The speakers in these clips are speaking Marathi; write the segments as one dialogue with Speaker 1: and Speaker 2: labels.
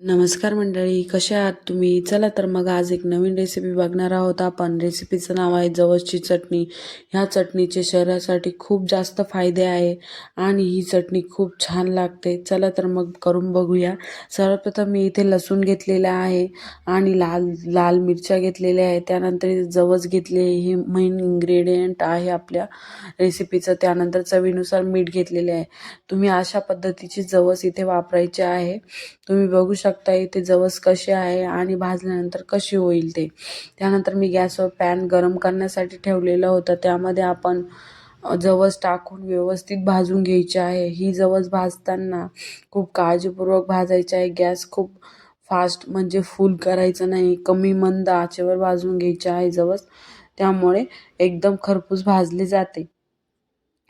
Speaker 1: नमस्कार मंडळी कशा आहात तुम्ही? चला तर मग आज एक नवीन रेसिपी बघणार आहोत. आपण रेसिपीचं नाव आहे जवसची चटणी. ह्या चटणीचे शरीरासाठी खूप जास्त फायदे आहे आणि ही चटणी खूप छान लागते. चला तर मग करून बघूया. सर्वप्रथम मी इथे लसूण घेतलेला आहे आणि लाल लाल मिरच्या घेतलेल्या आहे त्यानंतर इथे जवस घेतले हे मेन इन्ग्रेडियंट आहे आपल्या रेसिपीचं त्यानंतर चवीनुसार मीठ घेतलेले आहे. तुम्ही अशा पद्धतीची जवस इथे वापरायचे आहे. तुम्ही बघू शकता इथे जवस कसे आहे आणि भाजल्यानंतर कशी होईल ते. त्यानंतर मी गॅसवर पॅन गरम करण्यासाठी ठेवलेलं होतं. त्यामध्ये आपण जवस टाकून व्यवस्थित भाजून घ्यायचे आहे. ही जवस भाजताना खूप काळजीपूर्वक भाजायची आहे. गॅस खूप फास्ट म्हणजे फुल करायचं नाही. कमी मंद आचेवर भाजून घ्यायचे आहे जवस. त्यामुळे एकदम खरपूस भाजली जाते.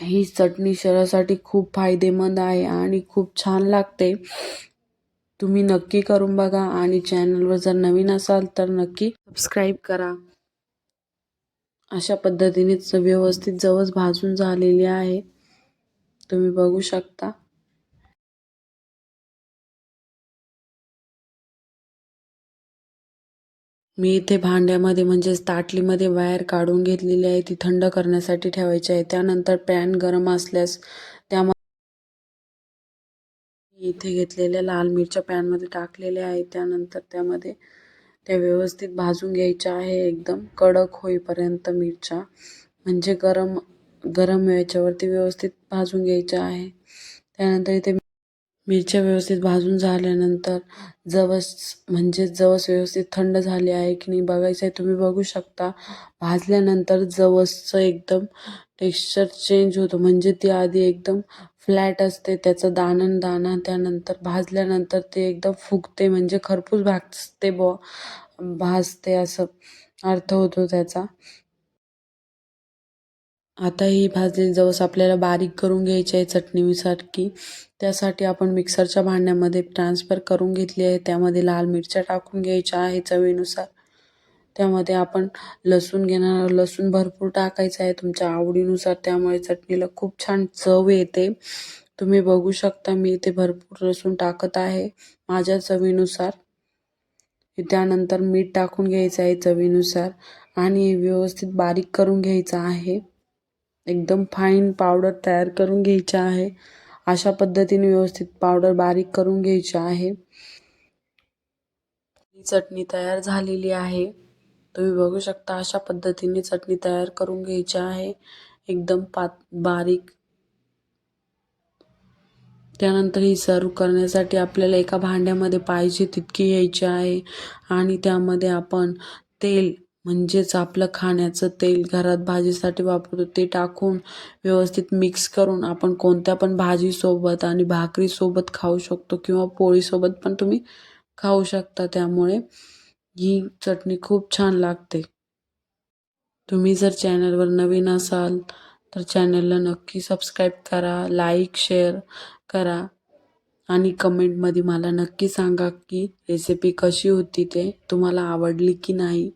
Speaker 1: ही चटणी शरीरासाठी खूप फायदेमंद आहे आणि खूप छान लागते. तुम्ही नक्की करून बघा आणि चॅनलवर जर नवीन असाल तर नक्की सबस्क्राईब करा. अशा पद्धतीने व्यवस्थित जवस भाजून झालेली आहे. तुम्ही बघू शकता. मी इथे भांड्यामध्ये म्हणजेच ताटलीमध्ये वायर काढून घेतलेली आहे. ती थंड करण्यासाठी ठेवायची आहे. त्यानंतर पॅन गरम असल्यास इथे घेतलेल्या लाल मिरच्या पॅनमध्ये टाकलेल्या आहेत. त्यानंतर त्यामध्ये त्या व्यवस्थित भाजून घ्यायच्या आहे. एकदम कडक होईपर्यंत मिरच्या. म्हणजे गरम गरम याच्यावरती व्यवस्थित भाजून घ्यायच्या आहे. त्यानंतर इथे मिरच्या व्यवस्थित भाजून झाल्यानंतर जवस म्हणजे जवस व्यवस्थित थंड झाले आहे की नाही बघायचं आहे तुम्ही बघू शकता. भाजल्यानंतर जवसचं एकदम टेक्स्चर चेंज होतो. म्हणजे ती आधी एकदम फ्लॅट असते त्याचं दाणन दाणा त्यानंतर भाजल्यानंतर ते एकदम फुगते म्हणजे खरपूस भाजते बॉ भाजते असं अर्थ होतो त्याचा. आता ही भाजलेली जवस आपल्याला बारीक करून घ्यायची आहे चटणीसारखी. त्यासाठी आपण मिक्सरच्या भांड्यामध्ये ट्रान्सफर करून घेतली आहे. त्यामध्ये लाल मिरच्या टाकून घ्यायच्या आहे चवीनुसार. त्यामध्ये आपण लसूण घेणार लसूण भरपूर टाकायचं आहे तुमच्या आवडीनुसार. त्यामुळे चटणीला खूप छान चव येते. तुम्ही बघू शकता मी इथे भरपूर लसूण टाकत आहे माझ्या चवीनुसार. त्यानंतर मीठ टाकून घ्यायचं आहे चवीनुसार. आणि व्यवस्थित बारीक करून घ्यायचं आहे. एकदम फाईन पावडर तयार करून घ्यायची आहे. अशा पद्धतीने व्यवस्थित पावडर बारीक करून घ्यायची आहे. ही चटणी तयार झालेली आहे. तुम्ही बघू शकता अशा पद्धतीने चटणी तयार करून घ्यायची आहे. एकदम पात बारीक. त्यानंतर ही सर्व करण्यासाठी आपल्याला एका भांड्यामध्ये पाहिजे तितकी घ्यायची आहे. आणि त्यामध्ये आपण तेल म्हणजेच आपलं खाण्याचं तेल घरात भाजीसाठी वापरतो ते टाकून व्यवस्थित मिक्स करून आपण कोणत्या पण भाजीसोबत आणि भाकरीसोबत खाऊ शकतो किंवा पोळीसोबत पण तुम्ही खाऊ शकता. त्यामुळे ही चटणी खूप छान लागते. तुम्ही जर चॅनलवर नवीन असाल तर चॅनलला नक्की सबस्क्राईब करा लाईक शेअर करा आणि कमेंटमध्ये मला नक्की सांगा की रेसिपी कशी होती ते तुम्हाला आवडली की नाही.